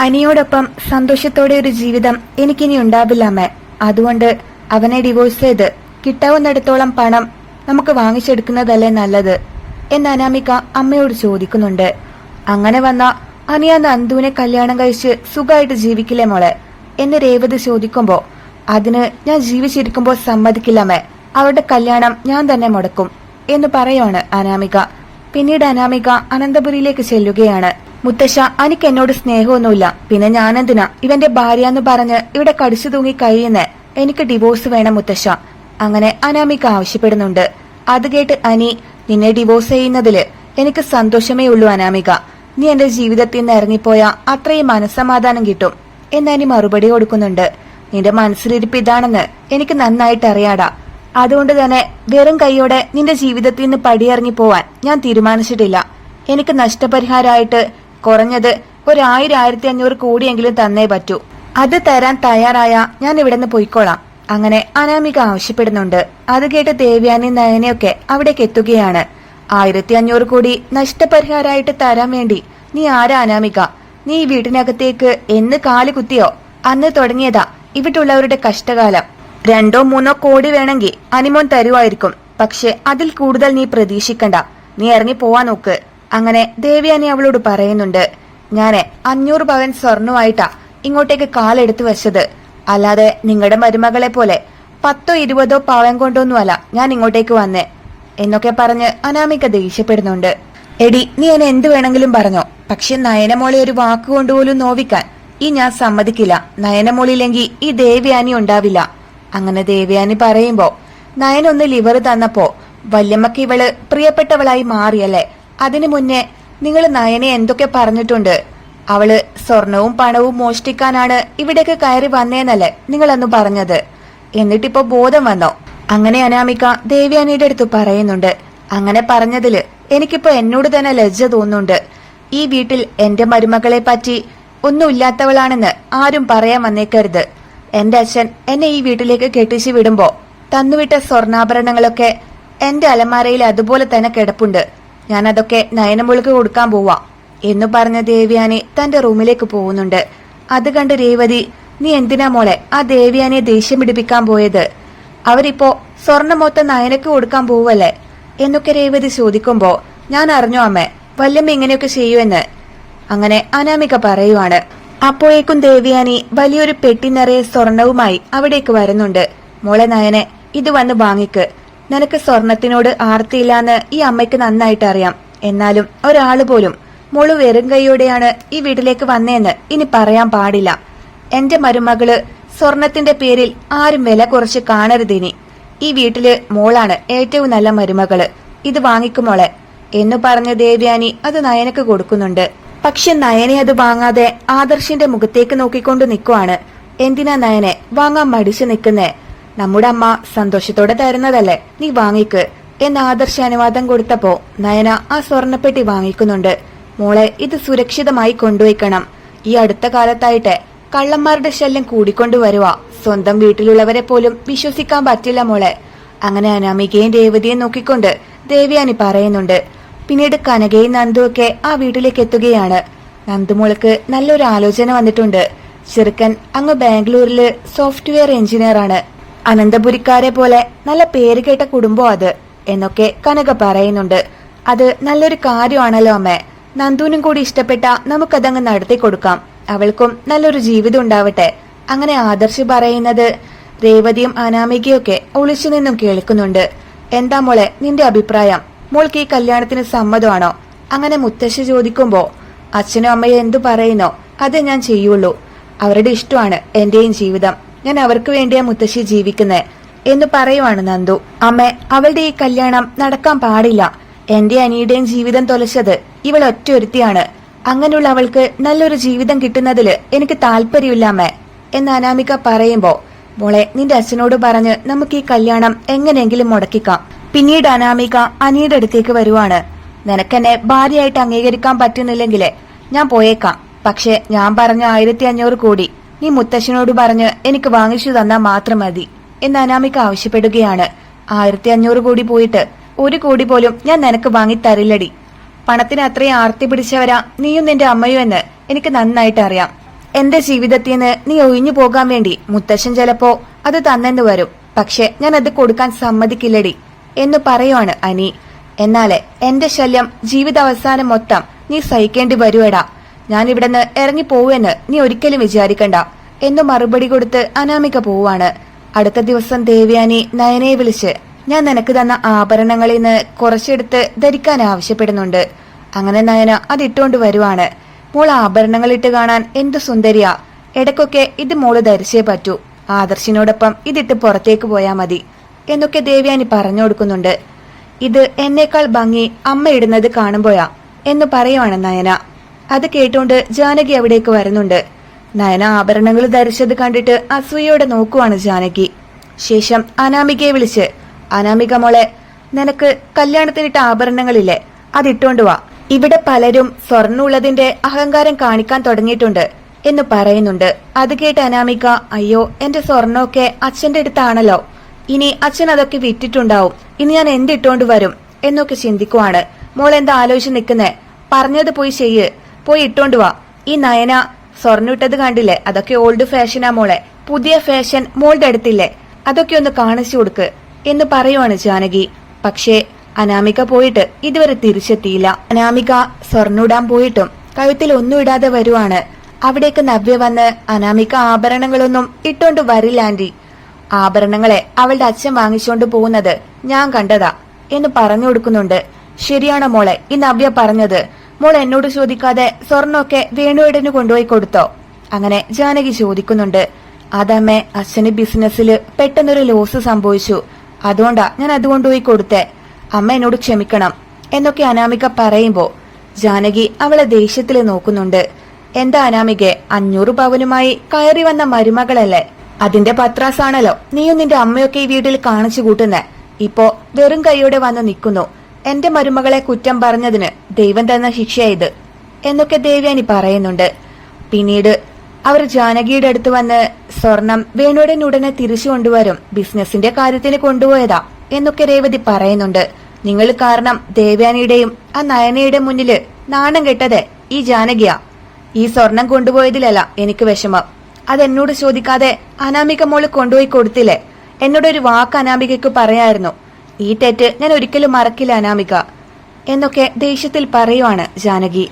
അനിയോടൊപ്പം സന്തോഷത്തോടെ ഒരു ജീവിതം എനിക്കിനി ഉണ്ടാവില്ല അമ്മേ. അതുകൊണ്ട് അവനെ ഡിവോഴ്സ് ചെയ്ത് കിട്ടാവുന്നിടത്തോളം പണം നമുക്ക് വാങ്ങിച്ചെടുക്കുന്നതല്ലേ നല്ലത് എന്ന് അനാമിക അമ്മയോട് ചോദിക്കുന്നുണ്ട്. അങ്ങനെ വന്ന അനിയ നന്ദുവിനെ കല്യാണം കഴിച്ച് സുഖമായിട്ട് ജീവിക്കില്ലേ മോളെ? എന്ന് രേവതി ചോദിക്കുമ്പോ അതിന് ഞാൻ ജീവിച്ചിരിക്കുമ്പോൾ സമ്മതിക്കില്ലമ്മേ അവരുടെ കല്യാണം ഞാൻ തന്നെ മുടക്കും എന്ന് പറയുവാണ് അനാമിക. പിന്നീട് അനാമിക അനന്തപുരിയിലേക്ക് ചെല്ലുകയാണ്. മുത്തശ്ശ അനിക്ക് എന്നോട് സ്നേഹമൊന്നുമില്ല. പിന്നെ ഞാനെന്തിനാ? ഇവന്റെ ഭാര്യ എന്ന് പറഞ്ഞ് ഇവിടെ കടിച്ചു തൂങ്ങി കഴിയുന്നേ. എനിക്ക് ഡിവോഴ്സ് വേണം മുത്തശ്ശ. അങ്ങനെ അനാമിക ആവശ്യപ്പെടുന്നുണ്ട്. അത് കേട്ട് അനി നിന്നെ ഡിവോഴ്സ് ചെയ്യുന്നതിൽ എനിക്ക് സന്തോഷമേ ഉള്ളൂ അനാമിക. നീ എന്റെ ജീവിതത്തിൽ നിന്ന് ഇറങ്ങിപ്പോയ അത്രയും മനസ്സമാധാനം കിട്ടും. എന്ന് അനി മറുപടി കൊടുക്കുന്നുണ്ട്. നിന്റെ മനസ്സിലിരിപ്പ് ഇതാണെന്ന് എനിക്ക് നന്നായിട്ട് അറിയാടാ. അതുകൊണ്ട് തന്നെ വെറും കൈയോടെ നിന്റെ ജീവിതത്തിൽ നിന്ന് പടിയിറങ്ങി പോവാൻ ഞാൻ തീരുമാനിച്ചിട്ടില്ല. എനിക്ക് നഷ്ടപരിഹാരമായിട്ട് കുറഞ്ഞത് ഒരു ആയിരം ആയിരത്തി അഞ്ഞൂറ് കോടിയെങ്കിലും തന്നേ പറ്റൂ. അത് തരാൻ തയ്യാറായ ഞാൻ ഇവിടെ നിന്ന് പോയിക്കോളാം. അങ്ങനെ അനാമിക ആവശ്യപ്പെടുന്നുണ്ട്. അത് കേട്ട് ദേവ്യാനി നയനയൊക്കെ അവിടേക്ക് എത്തുകയാണ്. ആയിരത്തി അഞ്ഞൂറ് കോടി നഷ്ടപരിഹാരമായിട്ട് തരാൻ വേണ്ടി നീ ആരാ അനാമിക? നീ വീട്ടിനകത്തേക്ക് എന്ന് കാൽ കുത്തിയോ? അന്ന് തുടങ്ങിയതാ ഇവിടുള്ളവരുടെ കഷ്ടകാലം. രണ്ടോ മൂന്നോ കോടി വേണമെങ്കിൽ അനിമോൻ തരുവായിരിക്കും. പക്ഷെ അതിൽ കൂടുതൽ നീ പ്രതീക്ഷിക്കണ്ട. നീ ഇറങ്ങി പോവാൻ നോക്ക്. അങ്ങനെ ദേവിയാനി അവളോട് പറയുന്നുണ്ട് ഞാൻ അഞ്ഞൂറ് പവൻ സ്വർണമായിട്ടാ ഇങ്ങോട്ടേക്ക് കാലെടുത്ത് വെച്ചത്. അല്ലാതെ നിങ്ങളുടെ മരുമകളെ പോലെ പത്തോ ഇരുപതോ പവൻ കൊണ്ടൊന്നുമല്ല ഞാൻ ഇങ്ങോട്ടേക്ക് വന്നേ എന്നൊക്കെ പറഞ്ഞ് അനാമിക ദേഷ്യപ്പെടുന്നുണ്ട്. എടി നീ എന്നെ എന്ത് വേണമെങ്കിലും പറഞ്ഞോ. പക്ഷെ നയനമോളെ ഒരു വാക്കുകൊണ്ടുപോലും നോവിക്കാൻ ഈ ഞാൻ സമ്മതിക്കില്ല. നയനമോളില്ലെങ്കിൽ ഈ ദേവ്യാനി ഉണ്ടാവില്ല. അങ്ങനെ ദേവ്യാനി പറയുമ്പോ നയനൊന്ന് ലിവർ തന്നപ്പോ വല്യമ്മക്ക് ഇവൾ പ്രിയപ്പെട്ടവളായി മാറിയല്ലേ. അതിനു മുന്നേ നിങ്ങൾ നയനെ എന്തൊക്കെ പറഞ്ഞിട്ടുണ്ട്? അവൾ സ്വർണവും പണവും മോഷ്ടിക്കാനാണ് ഇവിടേക്ക് കയറി വന്നേന്നല്ലേ നിങ്ങളന്ന് പറഞ്ഞത്. എന്നിട്ടിപ്പോ ബോധം വന്നോ? അങ്ങനെ അനാമിക ദേവ്യാനിയുടെ അടുത്ത് പറയുന്നുണ്ട്. അങ്ങനെ പറഞ്ഞതിൽ എനിക്കിപ്പോ എന്നോട് തന്നെ ലജ്ജ തോന്നുന്നുണ്ട്. ഈ വീട്ടിൽ എന്റെ മരുമകളെ പറ്റി ഒന്നുമില്ലാത്തവളാണെന്ന് ആരും പറയാൻ വന്നേക്കരുത്. എന്റെ അച്ഛൻ എന്നെ ഈ വീട്ടിലേക്ക് കെട്ടിച്ചു വിടുമ്പോ തന്നുവിട്ട സ്വർണാഭരണങ്ങളൊക്കെ എന്റെ അലമാരയിൽ അതുപോലെ തന്നെ കിടപ്പുണ്ട്. ഞാൻ അതൊക്കെ നയനമുൾക്ക് കൊടുക്കാൻ പോവാ എന്നു പറഞ്ഞ ദേവ്യാനി തന്റെ റൂമിലേക്ക് പോകുന്നുണ്ട്. അത് കണ്ട് രേവതി നീ എന്തിനാ മോളെ ആ ദേവ്യാനിയെ ദേഷ്യം പിടിപ്പിക്കാൻ പോയത്? അവരിപ്പോ സ്വർണ മൊത്തം നയനക്ക് കൊടുക്കാൻ പോവല്ലേ? എന്നൊക്കെ രേവതി ചോദിക്കുമ്പോ ഞാൻ അറിഞ്ഞു അമ്മേ വല്യമ്മ ഇങ്ങനെയൊക്കെ ചെയ്യുമെന്ന് അങ്ങനെ അനാമിക പറയുവാണ്. അപ്പോഴേക്കും ദേവ്യാനി വലിയൊരു പെട്ടി നിറയെ സ്വർണവുമായി അവിടേക്ക് വരുന്നുണ്ട്. മോളെ നയനെ ഇത് വന്ന് വാങ്ങിക്ക്. നിനക്ക് സ്വർണത്തിനോട് ആർത്തിയില്ലാന്ന് ഈ അമ്മയ്ക്ക് നന്നായിട്ട് അറിയാം എന്നാലും ഒരാൾ പോലും മുളു വെറും കൈയോടെയാണ് ഈ വീട്ടിലേക്ക് വന്നേന്ന് ഇനി പറയാൻ പാടില്ല. എന്റെ മരുമകൾ സ്വർണത്തിന്റെ പേരിൽ ആരും വില കുറച്ച് കാണരുതിനി ഈ വീട്ടിൽ മോളാണ് ഏറ്റവും നല്ല മരുമകൾ. ഇത് വാങ്ങിക്കുമോളെ എന്നു പറഞ്ഞ ദേവ്യാനി അത് നയനക്ക് കൊടുക്കുന്നുണ്ട്. പക്ഷെ നയനെ അത് വാങ്ങാതെ ആദർശിന്റെ മുഖത്തേക്ക് നോക്കിക്കൊണ്ട് നിൽക്കുവാണ് എന്തിനാ നയനെ? വാങ്ങാൻ മടിച്ചു നിൽക്കുന്നേ. നമ്മുടെ അമ്മ സന്തോഷത്തോടെ തരുന്നതല്ലേ? നീ വാങ്ങിക്ക്. എന്ന ആദർശ അനുവാദം കൊടുത്തപ്പോ നയന ആ സ്വർണപ്പെട്ടി വാങ്ങിക്കുന്നുണ്ട്. മോളെ ഇത് സുരക്ഷിതമായി കൊണ്ടുവയ്ക്കണം. ഈ അടുത്ത കാലത്തായിട്ട് കള്ളന്മാരുടെ ശല്യം കൂടിക്കൊണ്ടുവരുക സ്വന്തം വീട്ടിലുള്ളവരെ പോലും വിശ്വസിക്കാൻ പറ്റില്ല മോളെ. അങ്ങനെ അനാമികയും രേവതിയും നോക്കിക്കൊണ്ട് ദേവിയാനി പറയുന്നുണ്ട് പിന്നീട് കനകയും നന്ദുവൊക്കെ ആ വീട്ടിലേക്ക് എത്തുകയാണ്. നന്ദുമോൾക്ക് നല്ലൊരു ആലോചന വന്നിട്ടുണ്ട്. ചെറുക്കൻ അങ്ങ് ബാംഗ്ലൂരിൽ സോഫ്റ്റ്വെയർ എഞ്ചിനീയർ ആണ് അനന്തപുരിക്കാരെ പോലെ നല്ല പേര് കേട്ട കുടുംബം അത് എന്നൊക്കെ കനക പറയുന്നുണ്ട്. അത് നല്ലൊരു കാര്യമാണല്ലോ അമ്മേ. നന്ദുവിനും കൂടി ഇഷ്ടപ്പെട്ട നമുക്കതങ്ങ് നടത്തി കൊടുക്കാം. അവൾക്കും നല്ലൊരു ജീവിതം ഉണ്ടാവട്ടെ. അങ്ങനെ ആദർശ് പറയുന്നത് രേവതിയും അനാമികയൊക്കെ ഒളിച്ചു നിന്നും കേൾക്കുന്നുണ്ട്. എന്താ മോളെ നിന്റെ അഭിപ്രായം? മോൾക്ക് ഈ കല്യാണത്തിന് സമ്മതമാണോ? അങ്ങനെ മുത്തശ്ശി ചോദിക്കുമ്പോ അച്ഛനും അമ്മയും എന്തു പറയുന്നോ? അത് ഞാൻ ചെയ്യുള്ളൂ. അവരുടെ ഇഷ്ടമാണ് എന്റെയും ജീവിതം. ഞാൻ അവർക്ക് വേണ്ടിയാ മുത്തശ്ശി ജീവിക്കുന്നത് എന്ന് പറയുവാണ് നന്ദു. അമ്മ അവളുടെ ഈ കല്യാണം നടക്കാൻ പാടില്ല. എന്റെ അനിയുടെയും ജീവിതം തൊലച്ചത് ഇവൾ ഒറ്റയൊരുത്തിയാണ് അങ്ങനെയുള്ള അവൾക്ക് നല്ലൊരു ജീവിതം കിട്ടുന്നതിൽ എനിക്ക് താല്പര്യമില്ല അമ്മ എന്ന് അനാമിക പറയുമ്പോ മോളെ നിന്റെ അച്ഛനോട് പറഞ്ഞ് നമുക്ക് ഈ കല്യാണം എങ്ങനെയെങ്കിലും മുടക്കിക്കാം. പിന്നീട് അനാമിക അനിയുടെ അടുത്തേക്ക് വരുവാണ്. നിനക്കെന്നെ ഭാര്യയായിട്ട് അംഗീകരിക്കാൻ പറ്റുന്നില്ലെങ്കിലേ ഞാൻ പോയേക്കാം. പക്ഷെ ഞാൻ പറഞ്ഞ ആയിരത്തി അഞ്ഞൂറ് കോടി നീ മുത്തശ്ശനോട് പറഞ്ഞ് എനിക്ക് വാങ്ങിച്ചു തന്നാൽ മാത്രം മതി എന്ന് അനാമിക ആവശ്യപ്പെടുകയാണ്. ആയിരത്തി അഞ്ഞൂറ് കോടി പോയിട്ട് ഒരു കോടി പോലും ഞാൻ നിനക്ക് വാങ്ങി തരില്ലടി. പണത്തിന് അത്രയും ആർത്തി പിടിച്ചവരാ നീയും നിന്റെ അമ്മയും എന്ന് എനിക്ക് നന്നായിട്ട് അറിയാം. എന്റെ ജീവിതത്തിൽ നിന്ന് നീ ഒഴിഞ്ഞു പോകാൻ വേണ്ടി മുത്തശ്ശൻ ചിലപ്പോ അത് തന്നെന്ന് വരും. പക്ഷെ ഞാൻ അത് കൊടുക്കാൻ സമ്മതിക്കില്ലടി എന്ന് പറയുവാണ് അനി. എന്നാലേ എന്റെ ശല്യം ജീവിതാവസാനം മൊത്തം നീ സഹിക്കേണ്ടി വരുവടാ. ഞാൻ നിന്ന് ഇറങ്ങി പോവെന്ന് നീ ഒരിക്കലും വിചാരിക്കണ്ട എന്ന് മറുപടി കൊടുത്ത് അനാമിക പോവാണ് അടുത്ത ദിവസം ദേവ്യാനി നയനെ വിളിച്ച് ഞാൻ നിനക്ക് തന്ന ആഭരണങ്ങളിൽ നിന്ന് കുറച്ചെടുത്ത് ധരിക്കാൻ ആവശ്യപ്പെടുന്നുണ്ട്. അങ്ങനെ നയന അതിട്ടുകൊണ്ട് വരുവാണ്. മോൾ ആഭരണങ്ങൾ ഇട്ട് കാണാൻ എന്തു സുന്ദരിയാ. ഇടക്കൊക്കെ ഇത് മോൾ ധരിച്ചേ പറ്റൂ. ആദർശിനോടൊപ്പം ഇതിട്ട് പുറത്തേക്ക് പോയാ മതി എന്നൊക്കെ ദേവ്യാനി പറഞ്ഞു കൊടുക്കുന്നുണ്ട്. ഇത് എന്നേക്കാൾ ഭംഗി അമ്മ ഇടുന്നത് കാണുമ്പോഴാ എന്ന് പറയുവാണ് നയന. അത് കേട്ടുകൊണ്ട് ജാനകി അവിടേക്ക് വരുന്നുണ്ട്. നയന ആഭരണങ്ങൾ ധരിച്ചത് കണ്ടിട്ട് അസൂയയോടെ നോക്കുവാണ് ജാനകി. ശേഷം അനാമികയെ വിളിച്ച് അനാമിക മോളെ നിനക്ക് കല്യാണത്തിനിട്ട ആഭരണങ്ങളില്ലേ? അതിട്ടോണ്ട് വാ. ഇവിടെ പലരും സ്വർണുള്ളതിന്റെ അഹങ്കാരം കാണിക്കാൻ തുടങ്ങിയിട്ടുണ്ട് എന്ന് പറയുന്നുണ്ട്. അത് കേട്ട് അനാമിക അയ്യോ എന്റെ സ്വർണമൊക്കെ അച്ഛന്റെ അടുത്താണല്ലോ. ഇനി അച്ഛൻ അതൊക്കെ വിറ്റിട്ടുണ്ടാവും. ഇനി ഞാൻ എന്തിട്ടോണ്ട് വരും? എന്നൊക്കെ ചിന്തിക്കുവാണ്. മോൾ എന്താ ആലോചിച്ച് നിൽക്കുന്നേ? പറഞ്ഞത് പോയി ചെയ്യ്. പോയി ഇട്ടോണ്ട് വാ. ഈ നയന സ്വർണിട്ടത് കണ്ടില്ലേ? അതൊക്കെ ഓൾഡ് ഫാഷനാ മോളെ. പുതിയ ഫാഷൻ മോളുടെ അടുത്തില്ലേ? അതൊക്കെ ഒന്ന് കാണിച്ചു കൊടുക്ക് എന്ന് പറയുവാണ് ജാനകി. പക്ഷേ അനാമിക പോയിട്ട് ഇതുവരെ തിരിച്ചെത്തിയില്ല. അനാമിക സ്വർണിടാൻ പോയിട്ടും കഴുത്തിൽ ഒന്നും ഇടാതെ വരുവാണ്. അവിടേക്ക് നവ്യ വന്ന് അനാമിക ആഭരണങ്ങളൊന്നും ഇട്ടോണ്ട് വരില്ല ആന്റി. ആഭരണങ്ങളെ അവളുടെ അച്ഛൻ വാങ്ങിച്ചുകൊണ്ട് പോകുന്നത് ഞാൻ കണ്ടതാ എന്ന് പറഞ്ഞു കൊടുക്കുന്നുണ്ട്. ശരിയാണോ മോളെ? ഈ നവ്യ പറഞ്ഞത്. മോൾ എന്നോട് ചോദിക്കാതെ സ്വർണമൊക്കെ വേണുവേടന് കൊണ്ടുപോയി കൊടുത്തോ. അങ്ങനെ ജാനകി ചോദിക്കുന്നുണ്ട്. അതമ്മേ അച്ഛന് ബിസിനസ്സിൽ പെട്ടെന്നൊരു ലോസ് സംഭവിച്ചു. അതുകൊണ്ടാ ഞാൻ അത് കൊണ്ടുപോയി കൊടുത്തേ. അമ്മ എന്നോട് ക്ഷമിക്കണം എന്നൊക്കെ അനാമിക പറയുമ്പോ ജാനകി അവളെ ദേഷ്യത്തിൽ നോക്കുന്നുണ്ട്. എന്താ അനാമികെ അഞ്ഞൂറ് പവനുമായി കയറി വന്ന മരുമകളല്ലേ? അതിന്റെ പത്രാസാണല്ലോ നീയും നിന്റെ അമ്മയൊക്കെ ഈ വീട്ടിൽ കാണിച്ചു കൂട്ടുന്നേ. ഇപ്പോ വെറും കൈയോടെ വന്ന് നിൽക്കുന്നു. എന്റെ മരുമകളെ കുറ്റം പറഞ്ഞതിന് ദൈവം തന്ന ശിക്ഷയായത് എന്നൊക്കെ ദേവ്യാനി പറയുന്നുണ്ട്. പിന്നീട് അവർ ജാനകിയുടെ അടുത്ത് വന്ന് സ്വർണം വേണുയുടെ ഉടനെ തിരിച്ചു കൊണ്ടുവരും ബിസിനസിന്റെ കാര്യത്തിന് കൊണ്ടുപോയതാ എന്നൊക്കെ രേവതി പറയുന്നുണ്ട്. നിങ്ങൾ കാരണം ദേവ്യാനിയുടെയും ആ നയനയുടെ മുന്നിൽ നാണം കെട്ടത് ഈ ജാനകിയാ. ഈ സ്വർണം കൊണ്ടുപോയതിലല്ല എനിക്ക് വിഷമം. അതെന്നോട് ചോദിക്കാതെ അനാമിക മോൾ കൊണ്ടുപോയി കൊടുത്തില്ലേ? എന്നോടൊരു വാക്ക് അനാമികയ്ക്ക് പറയായിരുന്നു. ഈ തെറ്റ് ഞാൻ ഒരിക്കലും മറക്കില്ല അനാമിക. എന്നൊക്കെ ദേഷ്യത്തിൽ പറയുവാണ് ജാനകി.